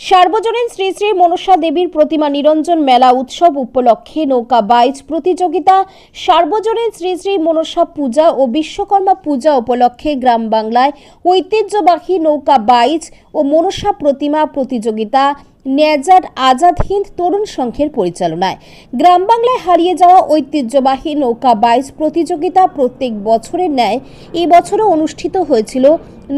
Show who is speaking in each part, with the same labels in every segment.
Speaker 1: সার্বজনীন শ্রী শ্রী মনসা দেবীর প্রতিমা নিরঞ্জন মেলা উৎসব উপলক্ষে নৌকা বাইচ প্রতিযোগিতা, সার্বজনীন শ্রী শ্রী মনসা পূজা ও বিশ্বকর্মা পূজা উপলক্ষে গ্রাম বাংলায় ঐতিহ্যবাহী নৌকা বাইচ ও মনসা প্রতিমা প্রতিযোগিতা ন্যাজার আজাদ হিন্দ তরুণ সংঘের পরিচালনায়। গ্রাম বাংলায় হারিয়ে যাওয়া ঐতিহ্যবাহী নৌকা বাইচ প্রতিযোগিতা প্রত্যেক বছরের ন্যায় এই বছরও অনুষ্ঠিত হয়েছিল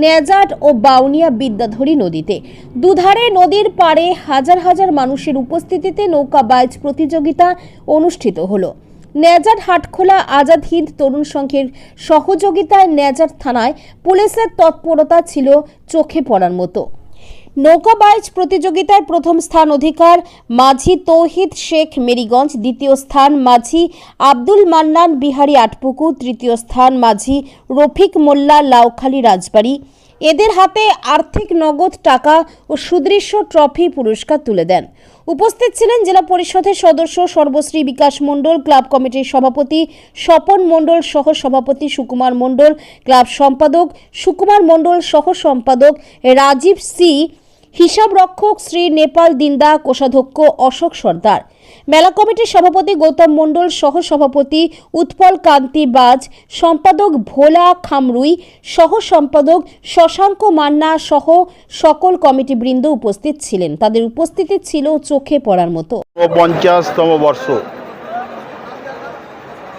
Speaker 1: নেজাট ও বাউনিয়া বিদ্যাধরী নদীতে। দুধারে নদীর পাড়ে হাজার হাজার মানুষের উপস্থিতিতে নৌকা বাইচ প্রতিযোগিতা অনুষ্ঠিত হলো। নেজার হাটখোলা আজাদ হিন্দ তরুণ সংঘের সহযোগিতায় নেজার থানায় পুলিশের তৎপরতা ছিল চোখে পড়ার মতো। নৌকা বাইচ প্রতিযোগিতায় প্রথম স্থান অধিকার মাঝি তৌহিদ শেখ মেরিগঞ্জ, দ্বিতীয় স্থান মাঝি আব্দুল মান্নান বিহারি আটপুকু তৃতীয় স্থান মাঝি রফিক মোল্লা লাউখালী রাজবাড়ী। এদের হাতে আর্থিক নগদ টাকা ও সুদৃশ্য ট্রফি পুরস্কার তুলে দেন। উপস্থিত ছিলেন জেলা পরিষদের সদস্য সর্বশ্রী বিকাশ মণ্ডল, ক্লাব কমিটির সভাপতি স্বপন মণ্ডল সহ সভাপতি সুকুমার মণ্ডল, ক্লাব সম্পাদক সুকুমার মণ্ডল সহ সম্পাদক রাজীব সি হিসাব রক্ষক শ্রী নেপাল দিন্দা কোষাধ্যক্ষ অশোক সর্দার। মেলা কমিটির সভাপতি গৌতম মণ্ডল সহ সভাপতি উৎপল কান্তি বাজ, সম্পাদক ভোলা খামরুই সহ সম্পাদক শশাঙ্ক মান্না সহ সকল কমিটি বৃন্দ উপস্থিত ছিলেন। তাদের উপস্থিতি ছিল চোখে পড়ার মতো।
Speaker 2: পঞ্চাশতম বর্ষ।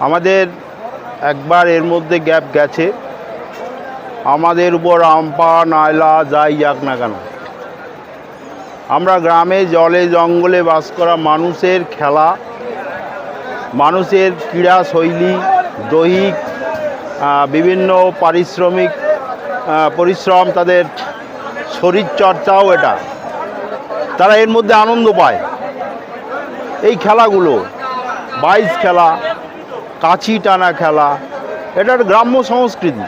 Speaker 2: আমাদের একবার এর মধ্যে গ্যাপ গেছে। আমাদের উপর আমপা নায়লা যাই যাক না কেন। আমরা গ্রামে জলে, জঙ্গলে বাস করা মানুষের খেলা, মানুষের ক্রীড়া শৈলী দৈহিক বিভিন্ন পারিশ্রমিক পরিশ্রম, তাদের শরীরচর্চাও এটা। তারা এর মধ্যে আনন্দ পায়। এই খেলাগুলো বাইশ খেলা কাছি টানা খেলা, এটা একটা গ্রাম্য সংস্কৃতি।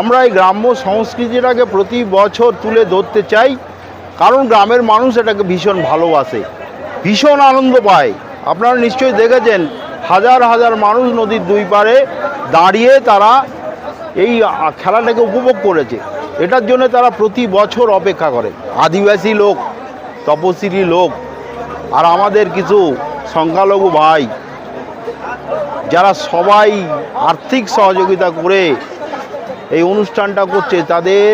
Speaker 2: আমরা এই গ্রাম্য সংস্কৃতিটাকে প্রতি বছর তুলে ধরতে চাই। কারণ গ্রামের মানুষ এটাকে ভীষণ ভালোবাসে, ভীষণ আনন্দ পায়। আপনারা নিশ্চয়ই দেখেছেন, হাজার হাজার মানুষ নদীর দুই পারে দাঁড়িয়ে তারা এই খেলাটাকে উপভোগ করেছে। এটার জন্য তারা প্রতি বছর অপেক্ষা করে। আদিবাসী লোক তপশিলি লোক, আর আমাদের কিছু সংখ্যালঘু ভাই, যারা সবাই আর্থিক সহযোগিতা করে এই অনুষ্ঠানটা করছে, তাদের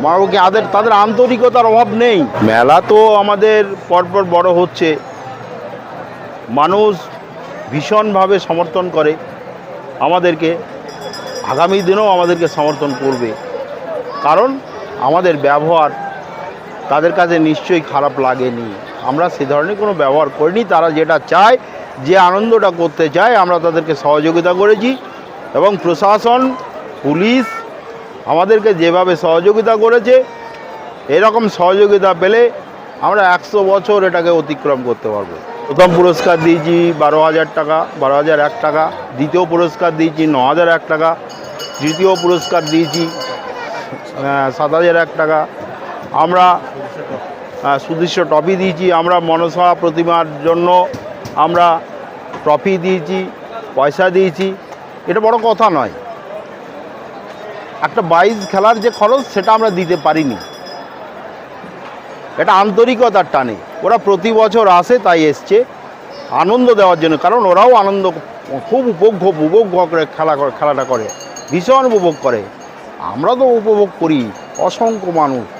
Speaker 2: মাকে আদের তাদের আন্তরিকতার অভাব নেই। মেলা তো আমাদের পরপর বড় হচ্ছে। মানুষ ভীষণভাবে সমর্থন করে। আমাদেরকে আগামী দিনেও আমাদেরকে সমর্থন করবে। কারণ আমাদের ব্যবহার তাদের কাছে নিশ্চয়ই খারাপ লাগেনি। আমরা সে ধরনের কোনো ব্যবহার করিনি। তারা যেটা চায়, যে আনন্দটা করতে চায়, আমরা তাদেরকে সহযোগিতা করেছি এবং প্রশাসন, পুলিশ আমাদেরকে যেভাবে সহযোগিতা করেছে, এরকম সহযোগিতা পেলে আমরা একশো বছর এটাকে অতিক্রম করতে পারব। প্রথম পুরস্কার দিয়েছি বারো হাজার টাকা, বারো হাজার এক টাকা, দ্বিতীয় পুরস্কার দিয়েছি ন হাজার এক টাকা, তৃতীয় পুরস্কার দিয়েছি সাত হাজার এক টাকা। আমরা সুদৃশ্য ট্রফি দিয়েছি, আমরা মনসা প্রতিমার জন্য আমরা ট্রফি দিয়েছি, পয়সা দিয়েছি। এটা বড় কথা নয়। একটা বাইশ খেলার যে খরচ, সেটা আমরা দিতে পারিনি। এটা আন্তরিকতার টানে। ওরা প্রতি বছর আসে, তাই এসছে। আনন্দ দেওয়ার জন্য, কারণ ওরাও আনন্দ, খুব উপভোগ উপভোগ করে খেলা খেলাটা করে। ভীষণ উপভোগ করে। আমরা তো উপভোগ করি, অসংখ্য মানুষ।